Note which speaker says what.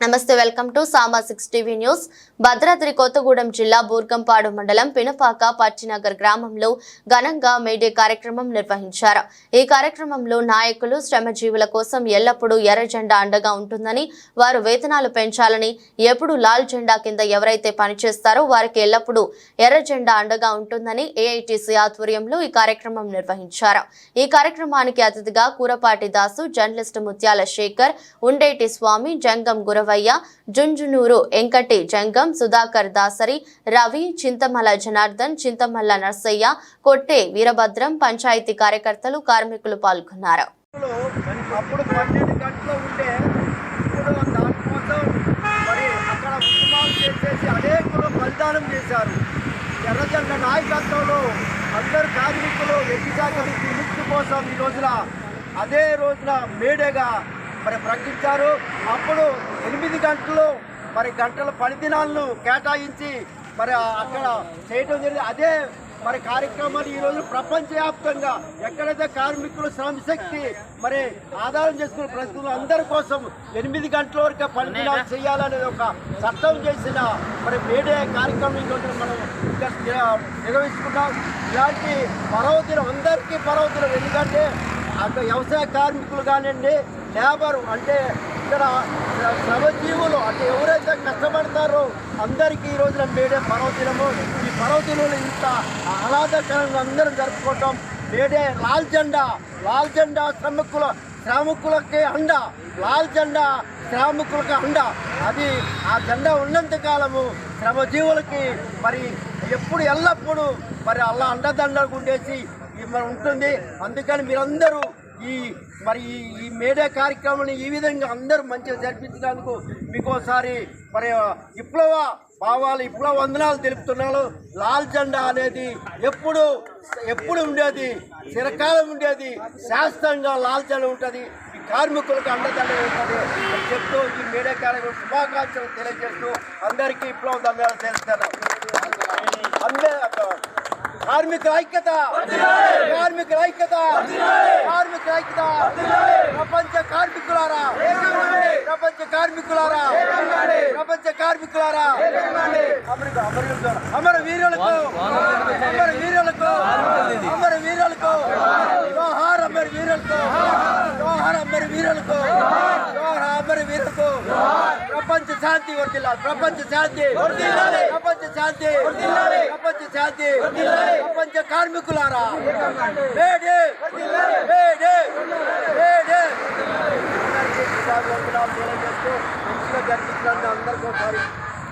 Speaker 1: నమస్తే welcome to Sama six TV news. Bhadradri Kothagudem జిల్లా బూర్గంపాడు మండలం పినపాక పచ్చినగర్ గ్రామంలో ఘనంగా మేడే కార్యక్రమం నిర్వహించారు. ఈ కార్యక్రమంలో నాయకులు శ్రమజీవుల కోసం ఎల్లప్పుడూ ఎర్ర జెండా అండగా ఉంటుందని వారు వేతనాలు పెంచాలని ఎప్పుడు లాల్ జెండా కింద ఎవరైతే పనిచేస్తారో వారికి ఎల్లప్పుడూ ఎర్ర జెండా అండగా ఉంటుందని ఏఐటీసీ ఆధ్వర్యంలో ఈ కార్యక్రమం నిర్వహించారు. ఈ కార్యక్రమానికి అతిథిగా కూరపాటి దాసు జర్నలిస్ట్ ముత్యాల శేఖర్ ఉండేటి స్వామి జంగం రాఘవయ్య జుంజునూరు ఎంకటి జంగం సుధాకర్ దాసరి రవి చింతమల జనార్దన్ చింతమల్ల నర్సయ్య కొట్టే వీరభద్రం పంచాయతీ కార్యకర్తలు కార్మికులు పాల్గొన్నారు.
Speaker 2: అప్పుడు గంటలు అక్కడ చేసేసి బలిదానం చేశారు. ఎర్రజెండ నాయకత్వంలో అందరు కార్మికులు వ్యక్తిశాఖ నుంచి విముక్తి కోసం ఈ రోజున అదే రోజున మేడేగా మరి ప్రకటించారు. అప్పుడు ఎనిమిది గంటలు మరి గంటల పని దినాలను కేటాయించి మరి అక్కడ చేయడం జరిగింది. అదే మరి కార్యక్రమాలు ఈ రోజు ప్రపంచవ్యాప్తంగా ఎక్కడైతే కార్మికులు శ్రమశక్తి మరి ఆధారం చేసుకున్న ప్రజలు అందరి కోసం ఎనిమిది గంటల వరకు పనిదినాలు చేయాలనేది ఒక చట్టం చేసిన మరి మేడే కార్యక్రమం ఈరోజు మనం నిర్వహించుకున్నాం ఇలాంటి పర్వదినం అందరికీ పర్వదినం. ఎందుకంటే అక్కడ వ్యవసాయ కార్మికులు కానివ్వండి లేబర్ అంటే ఇక్కడ శ్రమజీవులు అంటే ఎవరైతే కష్టపడతారో అందరికీ ఈ రోజున మేడే పర్వదినము. ఈ పర్వదినంలో ఇంత ఆహ్లాదకరంగా అందరం జరుపుకోవటం మేడే లాల్ జెండా లాల్ జెండా శ్రమికుల శ్రామికులకే అండ లాల్ జెండా శ్రామికులకి అండ. అది ఆ జెండా ఉన్నంత కాలము శ్రమజీవులకి మరి ఎప్పుడు ఎల్లప్పుడూ మరి అలా అండదండలు ఉండేసి మరి ఉంటుంది. అందుకని మీరందరూ ఈ మరి ఈ ఈ మేడే కార్యక్రమాన్ని ఈ విధంగా అందరూ మంచిగా జరిపించినందుకు మీకు ఒకసారి మరి విప్లవ భావాలు విప్లవ వందనాలు తెలుపుతున్నాను లాల్ జెండా అనేది ఎప్పుడు ఎప్పుడు ఉండేది? చిరకాలం ఉండేది? శాస్త్రంగా లాల్ జెండా ఉంటుంది. ఈ కార్మికులకు అండదండ ఉంటుంది చెప్తూ ఈ మేడే కార్యక్రమం శుభాకాంక్షలు తెలియజేస్తూ అందరికీ విప్లవ ధన్యవాదాలు తెలుస్తాను అందరూ కార్మికుల ఐక్యత కార్మికుల ఐక్యత కార్మికుల ఐక్యత. ప్రపంచ కార్మికులారా ప్రపంచ కార్మికులారా ప్రపంచ కార్మికులారా. అమర వీరులకు అమర వీరులకు అమర వీరులకు జోహార్ అమర వీరులకు జోహార్ అమర వీరులకు జోహార్ అమర వీరులకు శాంతి వర్దిల్లాలి ప్రపంచ శాంతి ప్రపంచ శాంతి ప్రపంచ శాంతి ప్రపంచ కార్మికులారా వేడే వేడే వేడే అందరికీ వందనాలు తెలియజేస్తూ మంచిగా జరిపించినందుకు అందరికీ ఒకసారి